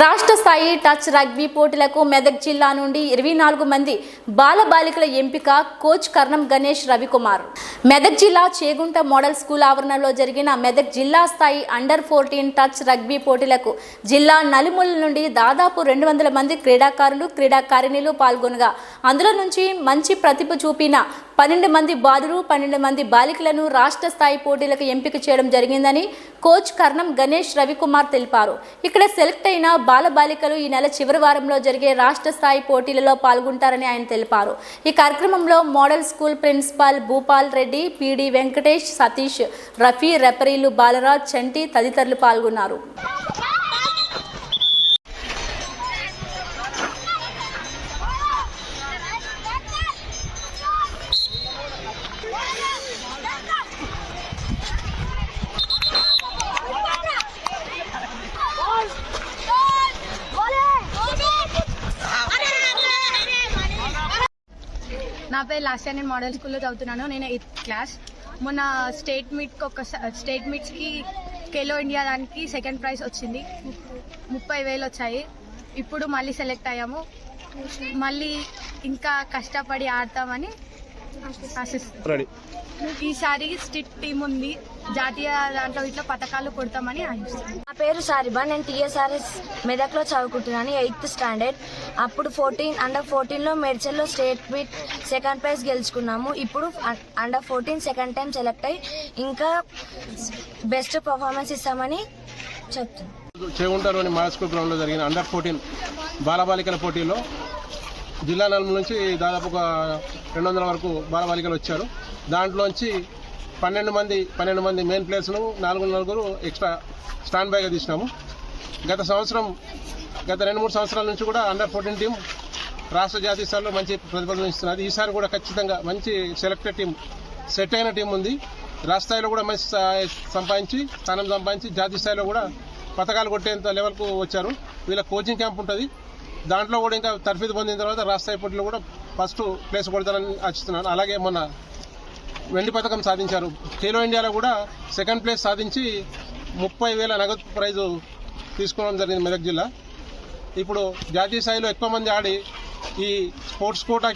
రాష్ట్ర స్థాయి touch rugby పోటీలకు మెదక్ జిల్లా నుండి ఇరవై నాలుగు మంది బాలబాలికల ఎంపిక కోచ్ కర్ణం గణేష్ రవికుమార్. మెదక్ జిల్లా చేగుంట మోడల్ స్కూల్ ఆవరణలో జరిగిన మెదక్ జిల్లా స్థాయి అండర్ ఫోర్టీన్ టచ్ రగ్బీ పోటీలకు జిల్లా నలుమూల నుండి దాదాపు రెండు వందల మంది క్రీడాకారులు క్రీడాకారిణులు పాల్గొనగా అందులో నుంచి మంచి ప్రతిభ చూపిన పన్నెండు మంది బాలురు పన్నెండు మంది బాలికలను రాష్ట్ర స్థాయి పోటీలకు ఎంపిక చేయడం జరిగిందని కోచ్ కర్ణం గణేష్ రవికుమార్ తెలిపారు. ఇక్కడ సెలెక్ట్ అయిన బాలబాలికలు ఈ నెల చివరి వారంలో జరిగే రాష్ట్ర స్థాయి పోటీలలో పాల్గొంటారని ఆయన తెలిపారు. ఈ కార్యక్రమంలో model school principal Bhupal Reddy PD Venkatesh Satish Rafi రెఫరీలు Balraj Chanti తదితరులు పాల్గొన్నారు. నా పేరు లాస్ట్ నేను మోడల్ స్కూల్లో చదువుతున్నాను. నేను ఎయిత్ క్లాస్. మొన్న స్టేట్ మీట్కి ఒక స్టేట్ మీట్స్కి ఖేలో ఇండియా దానికి సెకండ్ ప్రైజ్ వచ్చింది. ముప్పై వేలు వచ్చాయి. ఇప్పుడు మళ్ళీ సెలెక్ట్ అయ్యాము. మళ్ళీ ఇంకా కష్టపడి ఆడతామని ఈసారి స్టిట్ టీం ఉంది. జాతీయ దాంట్లో ఇట్లా పథకాలు కొడతామని ఆశిస్తున్నాను నా పేరు సారిబా. నేను టీఎస్ఆర్ఎస్ మెదక్లో చదువుకుంటున్నాను ఎయిత్ స్టాండర్డ్. అప్పుడు ఫోర్టీన్ అండర్ ఫోర్టీన్లో మెడ్చల్లో స్టేట్ బీట్ సెకండ్ ప్రైజ్ గెలుచుకున్నాము. ఇప్పుడు under fourteen second time select అయ్యి ఇంకా బెస్ట్ పర్ఫార్మెన్స్ ఇస్తామని చెప్తున్నాను. చేగుంటలోని మహారాజ్ స్కూల్ గ్రౌండ్లో జరిగిన అండర్ ఫోర్టీన్ బాలబాలికల పోటీల్లో జిల్లా నలుగురు నుంచి దాదాపు ఒక రెండు వందల వరకు బాలబాలికలు వచ్చారు. దాంట్లోంచి పన్నెండు మంది పన్నెండు మంది మెయిన్ ప్లేయర్స్ను నాలుగు నలుగురు ఎక్స్ట్రా స్టాండ్ బైగా తీసినాము. గత సంవత్సరం గత రెండు మూడు సంవత్సరాల నుంచి కూడా అండర్ ఫోర్టీన్ టీం రాష్ట్ర జాతీయ స్థాయిలో మంచి ప్రతిఫలం ఇస్తున్నది. ఈసారి కూడా ఖచ్చితంగా మంచి సెలెక్టెడ్ టీం సెట్ అయిన టీం ఉంది. రాష్ట్ర స్థాయిలో కూడా మంచి సంపాదించి స్థానం సంపాదించి జాతీయ స్థాయిలో కూడా పథకాలు కొట్టేంత లెవెల్కు వచ్చారు. వీళ్ళ కోచింగ్ క్యాంప్ ఉంటుంది. దాంట్లో కూడా ఇంకా తర్ఫీదు పొందిన తర్వాత రాష్ట్ర స్థాయి కూడా ఫస్ట్ ప్లేస్ కొడతారని ఆశిస్తున్నాను. అలాగే మొన్న వెండి పథకం సాధించారు. ఖేలో ఇండియాలో కూడా సెకండ్ ప్లేస్ సాధించి ముప్పై వేల నగదు ప్రైజు తీసుకోవడం జరిగింది మెదక్ జిల్లా. ఇప్పుడు జాతీయ స్థాయిలో ఎక్కువ మంది ఆడి ఈ స్పోర్ట్స్ కోటాకి